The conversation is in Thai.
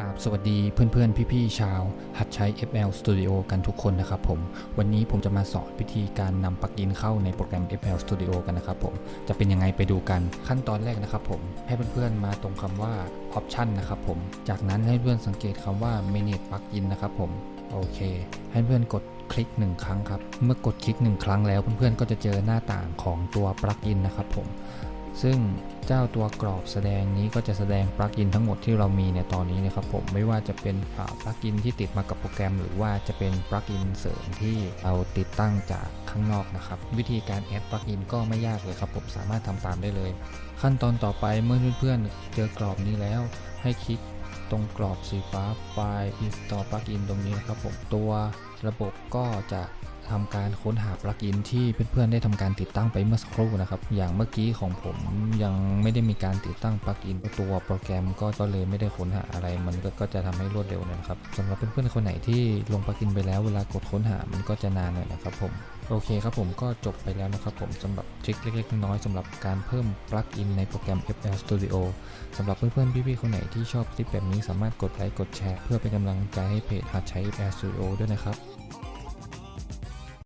ราบสวัสดีเพื่อนๆ พี่ๆ ชาวหัดใช้ FL Studio กันทุกคนนะครับผม วันนี้ผมจะมาสอนวิธีการนำปลั๊กอินเข้าในโปรแกรม FL Studio กันนะครับผม จะเป็นยังไงไปดูกันขั้นตอนแรกนะครับผม ให้เพื่อนๆ มาตรงคำว่า Option นะครับผม จากนั้นให้เพื่อนสังเกตคำว่า Manage Plugin นะครับผม โอเค ให้เพื่อนกดคลิกหนึ่งครั้งครับ เมื่อกดคลิกหนึ่งครั้งแล้วเพื่อนๆ ก็จะเจอหน้าต่างของตัวปลั๊กอินนะครับผม ซึ่ง เจ้าตัวกรอบแสดงนี้ก็จะแสดงปลั๊กอินทั้งหมดที่เรามีในตอนนี้นะครับผมไม่ว่าจะเป็นปลั๊กอินที่ติดมากับโปรแกรม หรือว่าจะเป็นปลั๊กอินเสริมที่เราติดตั้งจากข้างนอกนะครับ วิธีการแอดปลั๊กอินก็ไม่ยากเลยครับผมสามารถทำตามได้เลย ขั้นตอนต่อไปเมื่อเพื่อนๆเจอกรอบนี้แล้ว ให้คลิกตรงกรอบสีฟ้าไฟล์ install plugin ตรงนี้นะครับผมตัวระบบก็จะ ทำการค้นหาปลั๊กอินที่เพื่อนๆได้ทำการติดตั้งไปเมื่อสักครู่นะครับ อย่างเมื่อกี้ของผมยังไม่ได้มีการติดตั้งปลั๊กอินตัวโปรแกรมก็ก็เลยไม่ได้ค้นหาอะไร มันก็กจะทำให้รวดเร็วนะครับสำหรับเพื่อนๆคนไหนที่ลงปลั๊กอินไปแล้วเวลากดค้นหามันก็จะนานหน่อยนะครับผมโอเคครับผมก็จบไปแล้วนะครับผมสำหรับทริคเล็กๆน้อยๆสำหรับการเพิ่มปลั๊กอินในโปรแกรม FL Studio สำหรับเพื่อนๆพี่ๆคนไหนที่ชอบคลิปแบบนี้สามารถกดไลค์กดแชร์เพื่อเป็นกำลังใจให้เพจหัดใช้ FL Studio ด้วยนะครับ